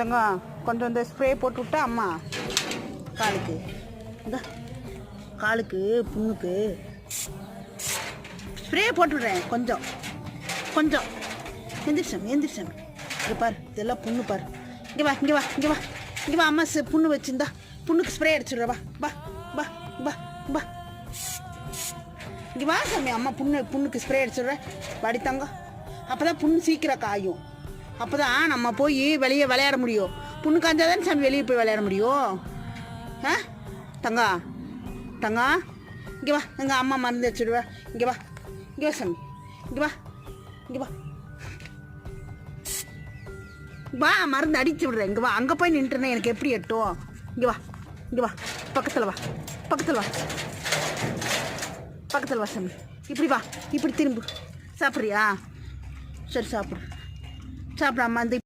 தங்கம் கொஞ்சம் இந்த ஸ்ப்ரே போட்டு விட்டா அம்மா காலுக்கு. இந்த காலுக்கு புண்ணுக்கு. ஸ்ப்ரே போட்டுவிடுறேன் கொஞ்சம். கொஞ்சம். எந்திரிச்சம் எந்திரிச்சம். இங்கே பாரு இதெல்லாம் புண்ணு பாரு. இங்கே வா இங்கே வா இங்கே வா. இங்கே வா அம்மா சி- புண்ணு வச்சுருந்தா புண்ணுக்கு ஸ்ப்ரே அடிச்சுடுற வா வா வா வா வா. இங்கே வா சாமி அம்மா புண்ணு புண்ணுக்கு ஸ்ப்ரே அடிச்சுடுறேன். வடித்தாங்க தங்கம். அப்போ தான் புண்ணு சீக்கிரம் காயும். அப்போ தான் நம்ம போய் வெளியே விளையாட முடியும். புண்ணு காய்ஞ்சா தானே சாமி வெளியே போய் விளையாட முடியும்? ஆ? தங்கா தங்கா இங்கே வா. எங்கள் அம்மா மருந்து வச்சுடுவேன் இங்கே வா. இங்கே வா சாமி. இங்கே வா. இங்கே வா. வா மருந்து அடிச்சு விடுறேன். இங்கே வா. அங்கே போய் நின்றுனா எனக்கு எப்படி எட்டும்? இங்கே வா. இங்கே வா. பக்கத்தில் வா. பக்கத்தில் வா. பக்கத்தில் வா சாமி. இப்படி வா. இப்படி திரும்பு. சாப்பிட்றியா? சரி சாப்பிடு. Sabra Monday